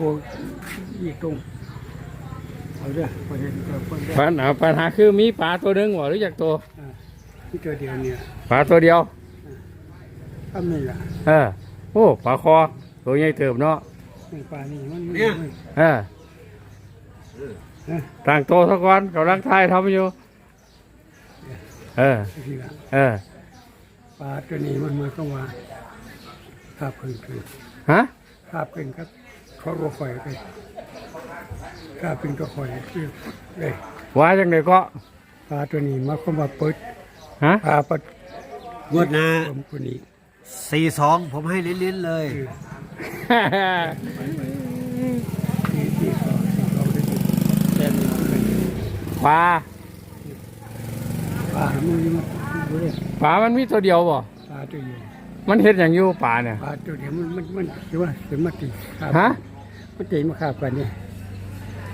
อ้อีกตรงเอาเด้อพอเห็นเจอคนเด้อปัญหาปัญหาคือมีปลาตัวหนึงบ่หรือจากตัวอ่าที่ตัวเดียวเนี่ยปลาตัวเดียว ทำนี่ล่ะเออโอ้ปลาคอตัวใหญ่เติบเนาะในป่านี่มันมันเออเอ้ยต่างโตวซะก่อนกำลังทายทำอยู่ เออที่ละเออปลาตัวนี้มันมาก็ว่าคาบขึ้นคือฮะคาบขึ้นครับ เขาก็ข่อยไปคาบขึ้นก็ข่อยคือเลยว่าจังไดก็ปลาตัวนี้มาก็มาเปิดฮะปลาปัดงวดหน้าผมคนนี้สี่สองผมให้ลิ้นๆเลยที่ที่เขาที่เขาได้ยินแต่นี่มันเป็นปลาปลามันนี่มันดูเลยปลามันมีตัวเดียวบ่ปลาตัวอยู่มันเห็ดอย่างอยู่ปลาเนี่ยปลาตัวเดียวมันมันมันคือว่าคือมาตีขาบฮะ มันตีมาขาบกันเนี่ย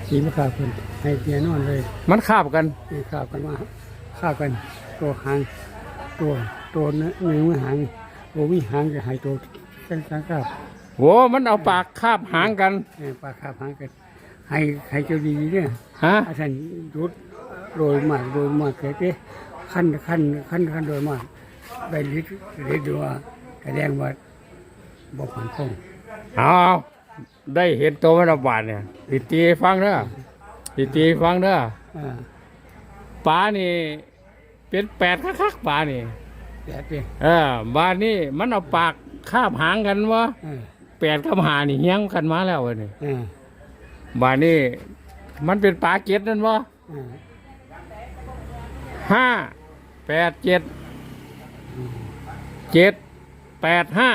ตีมาขาบกันให้เตียนอนเลยมันคาบกันตีขาบกันมาขาบกัน ตัวหางตัวตัวเนื้อเนื้อหางตัววิหางจะหายตัวกันกันขาบโห มันเอาปากคาบหางกันเออปลาขาบหางกันให้ให้เจ้าดีเนี่ยฮะ อาจารย์รุดโดยมากโดยมากเกิดเนี่ยขั้นขั้นขั้นขั้นโดยมากไปลิดลิดดูว่าแสดงว่าบอกผ่านคงเอา ได้เห็นตัวมันระบาดเนี่ยติตีให้ฟังเด้อติตีให้ฟังเด้ออ่าปลานี่ เป็นแปดคักๆปลานี่แต่เด้เออบานนี่มันเอาปากคาบหางกันวะเออแปดกับหานี่เฮี้ยงกันมาแล้วเว้ยนี่เออบานนี่มันเป็นปลาเก็ดนั่นวะเออห้าแปดเจ็ดเจ็ดแปดห้า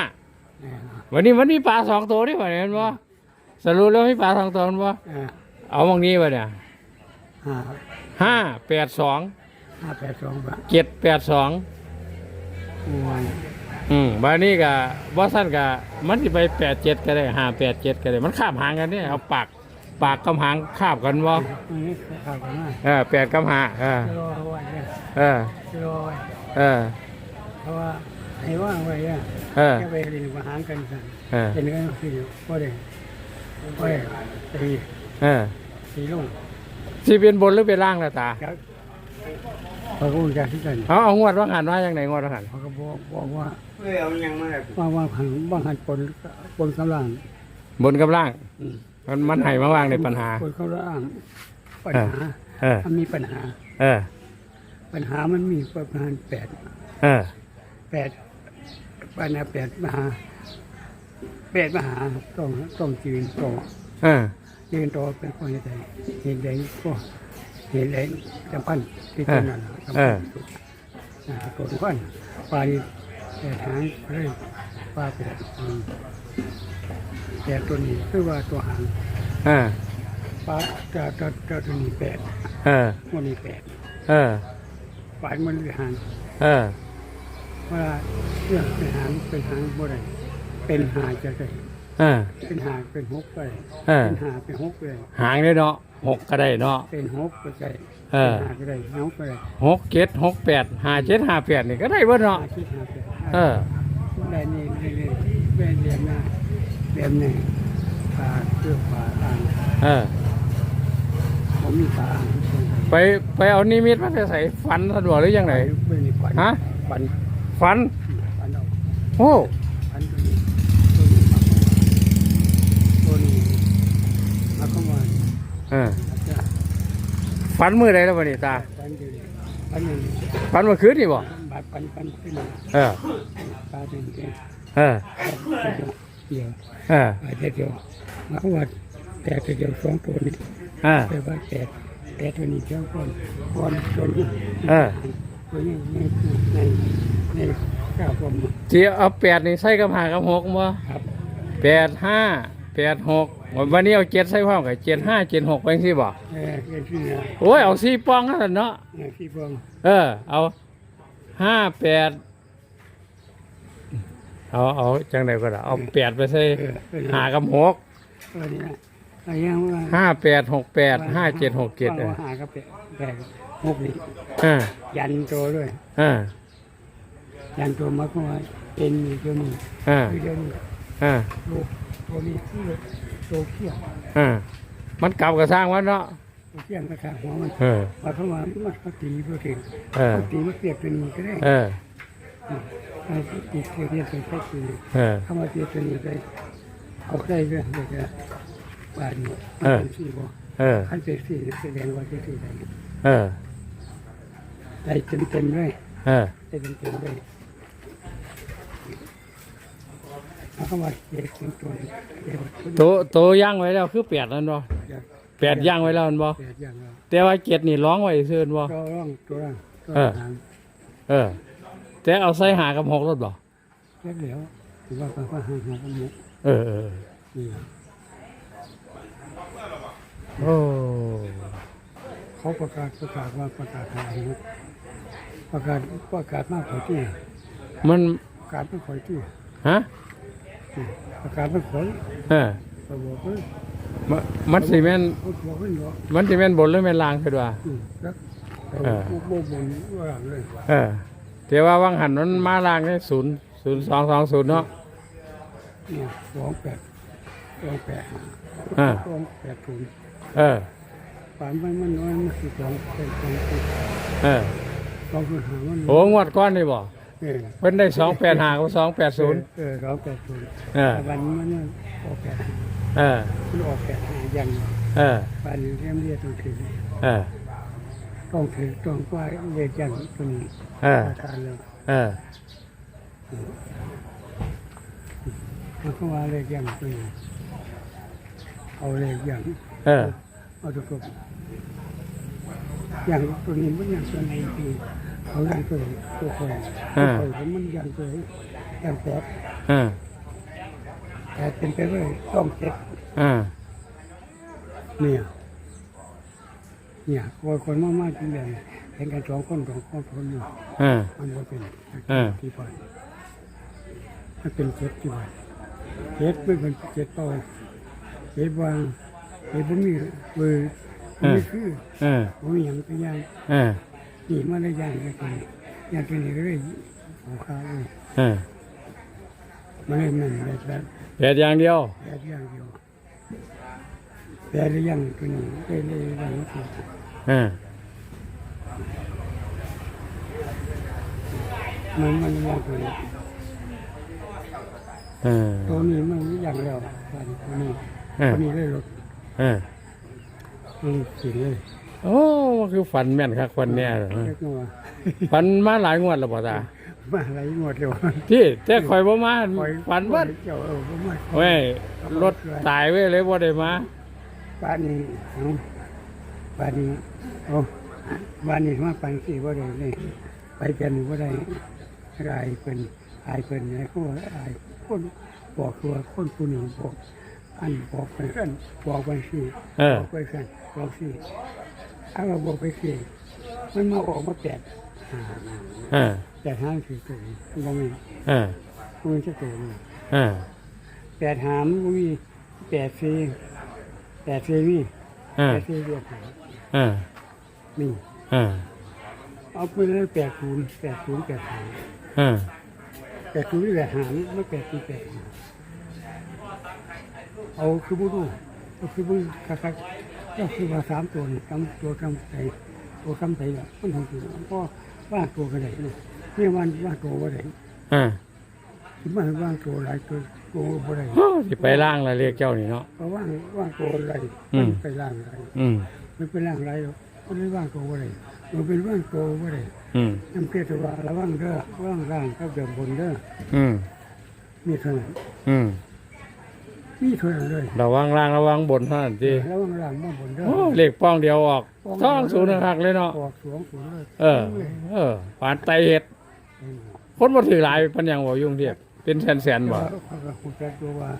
เออวันนี้มันมีปลาสองตัวนี่วะเนี่ยเห็นวะ สรุปแล้วมีปลาสองตัวนั่นวะเออเอามองนี้วะเนี่ยห้าห้าแปดสองห้าแปดสองบาทเจ็ดแปดสองวันอืมบานนี้กับบอสันกับมันจะไปแปดเจ็ดก็ได้ห้าแปดเจ็ดก็ได้ มันข้ามหางกันเนี่ยเอาปากปากกับหางคาบกันวะวันนี้ข่าวกันมาเออแปดกับหาเออจะรอเอาไว้เนี่ยเออจะรอไว้เออเพราะว่าให้ว่างไว้เนี่ยเออแค่ไปเรียนมาหางกันกันเออเป็นเรื่องที่ก็ได้ก็ ได้ตีเออตีลงที่เป็นบนหรือเป็นล่างล่ะตาจากเขาก็จะที่กันเอาเอางวดว่างหันว่าอย่างไหนงวดว่างหันเขาก็บอกบอกว่าเอ้ยเอายังมาว่าว่าหันว่าหันปนปนกำลังบนกับล่างอืมมันมันให้มาวางในปัญหา ปนกำลังปัญหาเออ มันมีปัญหา เออ ปัญหามันมีประมาณแปดเออ แปดปัญหาแปดมหา แปดมหาต้องต้องยืนต่อเออยืนต่อเป็นข้อเหตุใดเหตุใดก็เหตุใดสำคัญที่ตัวนั้นน่ะสำคัญที่สุดอ่าตัวสำคัญปลานี่แปดหางเลยปลาแปดอืมแต่ตัวนี้คือว่าตัวหางเออปลาจะจะจะตัวนี้แปดเออมันนี้แปดเออปลามันเป็นหางเออว่าเรื่องเป็นหางเป็นหางบ่ได้ เป็นหาจะได้เออเป็นหาเป็นหกก็ได้เออเป็นหาเป็นหกก็ได้หางเลยเนาะหกก็ได้เนาะ เป็นหกก็ได้เออ เป็นหาก็ได้หกก็ได้หกเจ็ดหกแปดห้าเจ็ดห้าแปดนี่ก็ได้เบิดเนาะหาคิดหาแปดเออ ได้นี่เรื่อยๆเรื่อยๆเรียนหน้าเรียนหนึ่งปลาเชื่อปลาอ่างเออ ผมมีปลาอ่างไปไปเอานิมิตมาจะใส่ฟันสะดวกหรือยังไงไม่มีฝันฮะ ฝันฟัน ฝันเอาโอ้ ฝันตัวนี้ตัวนี้มาตัวนี้มาเข้ามา เออฟันมือใดแล้ววันนี้ตาฝันเดียวนี้ฝันหนึ่งฟันเมื่อคืนนี่บ่บาดฝันฝันขึ้นมาเออปลาหนึ่งเดียวเออเดียวเออปลาเดียวมาเข้ามาแต่ตัวเดียวสองตัวนี้เออแต่ว่าแต่แต่ตัวนี้เจ้าก่อนก่อนตัวนี้เออตัวนี้ในในในข้าวผมเจียเอาแปดนี่ใส่กับหากับหกบ่ครับแปดห้า แปดหกวันนี้เอาเจ็ดใส่พร้อมกับเจ็ดห้าเจ็ดหกไปสิบ่เออเป็นที่เนี่ยโอ้ยเอาสี่ปองนั่นเนาะเออที่ฟองเออ เอาห้าแปดเอาเอาจังไดก็ได้เอาแปดไปใส่เออเป็นหากับหกตัวนี้นะอะไรยังว่าห้าแปดหกแปดห้าเจ็ดหกเจ็ดเออหากับแปดแปดหกนี่เออยันตัวด้วย เออยันตัวมาเข้ามาเป็นอยู่ตัวนี้เออคือเดี๋ยวนี้เออ ลูก ตัวนี้คือตัวเขี้ยนเออมันกลับก็สร้างมันเนาะตัวเขี้ยนกระถางหัวมันเออว่าเขาว่ามันเขาตีเพื่อถึงเออเขาตีมันเปรียบตัวนี้ก็ได้เออถ้าตีเสียเนี่ยเป็นแค่ตีเออถ้ามาเปรียบตัวนี้ไปเอาได้ก็เดี๋ยวจะบาดนี้เออ สี่บ่เออ ขั้นเป็นสี่แสดงว่าจะสี่ได้เออ ได้เต็มเต็มๆเลยเออ ได้เต็มเต็มๆเลย แล้วก็ว่าเด็กเป็นตัวเด็กเป็นโตโตย่างไว้แล้วคือแปดนั่นบ่แปดย่างไว้แล้วนั่นบ่แปดอย่างแล้วแต่ว่าเจ็ดนี่ร้องไว้ซื่อบ่ตัวร่องตัวร่างตัวเออหางเออ แต่เอาใส่หากับหกรถบ่เล็กเหลวถือว่าเป็นว่าหางหางกันมุกเออเออนี่โอ้เขาประกาศประกาศว่าประกาศหายนะประกาศประกาศมากกว่าที่มันประกาศไม่ค่อยที่ฮะ ประกาศไม่ค่อยเออเขาบอกเฮ้ยมันมันสิแม่นเขาบอกเฮ้ยเนาะมันสิแม่นบนหรือแม่นล่างคือว่า อืมแล้วเขาเออโบกบนว่าหลังเลยเออแต่ว่าวังหันมันมาล่างได้ศูนย์ศูนย์สองสองศูนย์เนาะเนี่ยสองแปดสองแปดอ่าสองแปดศูนย์เออป่านมันมันน้อยมันคือสองเป็นสองเป็นเออสองคือหามันโอ้งวดก้อนนี่บ่ เออเพิ่นได้สองแปดหากับสองแปดศูนย์เออสองแปดศูนย์เออแต่วันนี้มันเนี่ยออกแปดเออมันออกแปดหาอย่างเออป่านนี้เรียมเรียกต้องถือเออต้องถือต้องว่าเรียกอย่างตัวนี้เออประทานเลยเออมันก็ว่าเรียกอย่างตัวนี้เอาเรียกอย่างเออเอาตัวกบอย่างตัวนี้มันอย่างตัวไหนคือ เขาอย่างตัวตัวคนตัวคนมันย่างตัวอย่างแปดเออแต่เป็นไปเลยต้องเจ็ดเออเนี่ยเนี่ยคนคนมากมากจริงเลยเห็นกันสองคนสองคนคนอยู่เออมันก็เป็นเออที่ปล่อยมันเป็นเจ็ดที่ปล่อยเจ็ดไม่เป็นเจ็ดต่อเจ็ดวางเจ็ดผมมีเบอร์ผมมีคือเออผมมีอย่างตัวอย่างเออ นี่มาได้อย่างเลยคนอย่างตัวนี้ก็เลยของข้าวเลยเออมันเลยมันแบบแบบแปดอย่างเดียวแบบอย่างเดียวแบบอย่างตัวนี้เลยเลยอย่างนี้เออมันมันอย่างตัวนี้เออตัวนี้มันอย่างแล้วตัวนี้เออตัวนี้เลยรถเออมันสิเลย โอ้มันคือฝันแม่นครับคนเนี้ยเหรอเรียกว่าฝันมาหลายงวดแล้วบ่ตามาอะไรหมดเดียวที่แต่ข่อยบ่มาฝันว่าเจ้าเออบ่มาเว้ยรถตายเว้ยเลยบ่ได้มาบ้านนี้เอาบ้านนี้เอาบ้านนี้มาปันสี่บ่ได้เลยไปกันบ่ได้อายเป็นอายเป็นไงก็ว่าอายคนบอกตัวคนผู้หนึ่งบอกอันบอกไปกันบอกไปสิเออบอกไปกันบอกสิ ถ้าเราบอกไปสิมันมาออกมาแปดหาเออแปดห้าสี่ตัวบ่มีเออบ่มีจะตัวนี่เออแปดหามบ่มีแปดสี่แปดสี่มีเอแปอดสี่เรียกหาเออนี่ เออเอาไปเลยแปดศูนย์แปดศูนย์แปดหาเออแปดศูนย์แปดหาไม่แปดศูนย์แปดหาเอาคือบุรุษเอาคือบุคักคักๆ ก็คือว่าสามตัวนี่สามตัวคำใส่ตัวคำใส่ละมันทำตัวก็ว่างตัวก็ได้เนี่ยเนี่ยวันว่างตัวก็ได้เออที่มันว่างตัวหลายตัวตัวก็ได้โอ้สิไปล่างแล้วเรียกเจ้านี่เนาะเพราะว่างว่างตัวอะไรอืมมันไปล่างอะไรอืมมันเป็นร่างไรหรอกมันไม่ว่างตัวอะไรมันเป็นว่างตัวอะไรอืมน้ำเกลือว่าระวังเด้อระวังร่างกับเดิมบนเด้ออืมมีเท่านั้นอืม มีเท่านั้นเลยระวังล่างระวังบนเท่านั้นสิระวังร่างมาบนเด้อ โอ้เลขป้องเดียวออกท้องศูนย์หักเลยเนาะออกสวงศูนย์เลยเออ เออปานไตเห็ดคนบ่ถือหลายปัญญังบ่ยุ่งเทียบเป็นแสนๆบ่ว่าเขาก็คงจะตัวว่า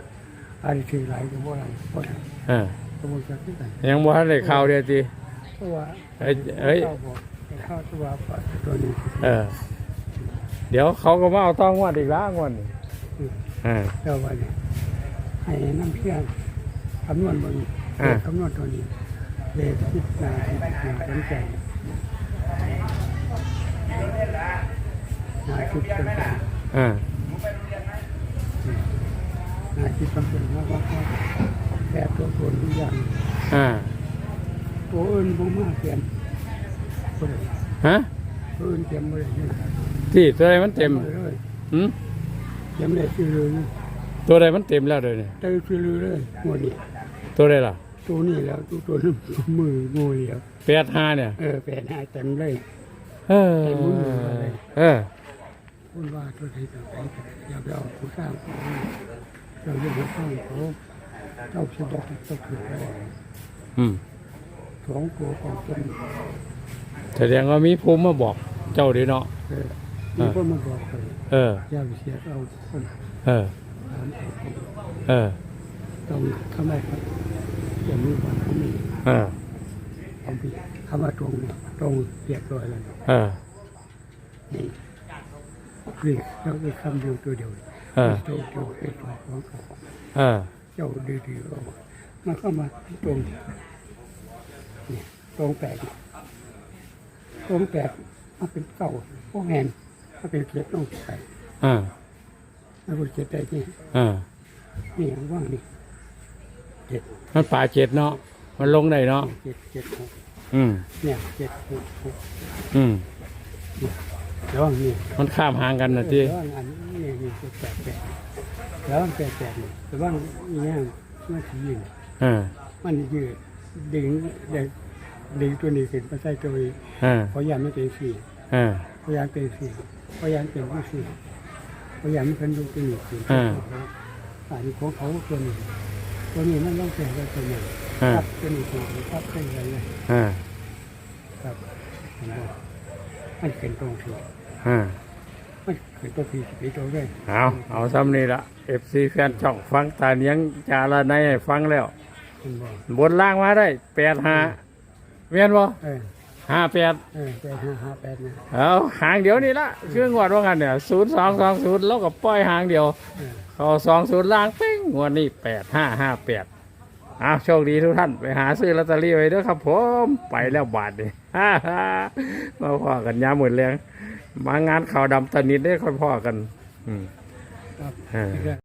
อะไรถือหลายก็บ่ได้บ่ได้เออก็บ่จะขึ้นกันยังบ่ทันได้ข่าวเดียวติเพราะว่าเอ้ยเอ้ย ข้าบอกข้าวตัวว่าตัวนี้ เออ เดี๋ยวเขาก็มาเอาต้องวดอีกแล้วงวดนี้เออ เจ้าว่าเนี่ย ให้น้ำเพียงคำนวณบนอ่า คำนวณตัวนี้เลขคิดนาคิดนาสนใจนาคิดเป็นเออนาคิดเป็นเป็นว่าว่าว่าแปดตัวคนทุกอย่างอ่าตัวอื่นบ่มาเตรียมบ่ได้ฮะตัวอื่นเตรียมบ่ได้เนี่ยที่ตัวใดมันเต็มบ่ได้เลยหืมเตรียมได้ซื้อเลยนะ ตัวใดมันเต็มแล้วเดี๋ยวนี้ได้ซื้อเลยหมดนี่ตัวใดล่ะ ตัวนี้แล้วตัวตัวนึงมืองูเดียวแปดห้าเนี่ยเออแปดหาเต็มเลยเออเออพูดว่าตัวไหนตัวไหนอย่าไปเอาผู้สร้างเราเรียกว่าสร้างเขาเจ้าสิบอกต้องถือไปอืมสองตัวของเป็นแสดงว่ามีภูมิมาบอกเจ้าดีเนาะเออมีคนมาบอกเลยเอออย่าไปเสียเอาคน เออถาม เขาเออต้องทำไมครับอย่างนี้วันเขามีเออเอาไปคำว่าตรงเนี่ยตรงเรียบร้อยแล้วเออนี่นี่เราได้คำเดียวตัวเดียวเออตัวเดียวเป็นตัวของเขาเออเจ้าดีๆเอามันเข้ามาตรงนี่ตรงแปลกตรงแปลกมันเป็นเก่าพวกแหนมันเป็นเกียรติต้องไปอ่า มันเป็นเกียรติได้ที่อ่านี่ว่างนี่เจ็ดมันป่าเจ็ดเนาะมันลงได้เนาะเจ็ดเจ็ดหกอืมเนี่ยเจ็ดหกหกอืมแล้วนี่มันข้ามหางกันนะทีแล้วอันนี้นี่เจ็ดแปดแปดแล้วแปดแปดนี่แต่ว่าอีกอย่างมันสียืนอ่ามันยืดดึงเด็กดึงตัวนี้ขึ้นมาใส่ตัวนี้อ่าพยายามไม่เป็นสี่อ่าพยายามเป็นสี่พยายามเป็นผู้สี่ พยายามไม่เป็นดูตัวนี้ขึ้นอ่าอันนี้ของเขาตัวนี้ตัวนี้มันต้องเป็นตัวนี้อ่าครับตัวนี้ตัวนี้ครับเป็นอะไรเลยอ่าครับผมบอกมันเป็นตรงสี่อ่ามันเป็นตัวผีสีตัวด้วยเอาเอาซ้ำนี่ละเอฟซีแฟนช่องฟังตาเนียงจาละในให้ฟังแล้วผมบอกบนล่างมาได้แปดห้าเวียนบ่เออ ห้าแปดเออแปดห้าห้าแปดนะเอาหางเดียวนี่ละเครื่องวัดว่ากันเนี่ยศูนย์สองสองศูนย์แล้วก็ปล่อยหางเดียวเออเขาสองศูนย์ล่างเป้งงวดนี้แปดห้าห้าแปดเอาโชคดีทุกท่านไปหาซื้อลอตเตอรี่ไว้เด้อครับผมไปแล้วบาทนี่มาพ่อกันยามหมดแรงมางานข่าวดำตะนิดได้ค่อยพ่อกัน อืมครับเออ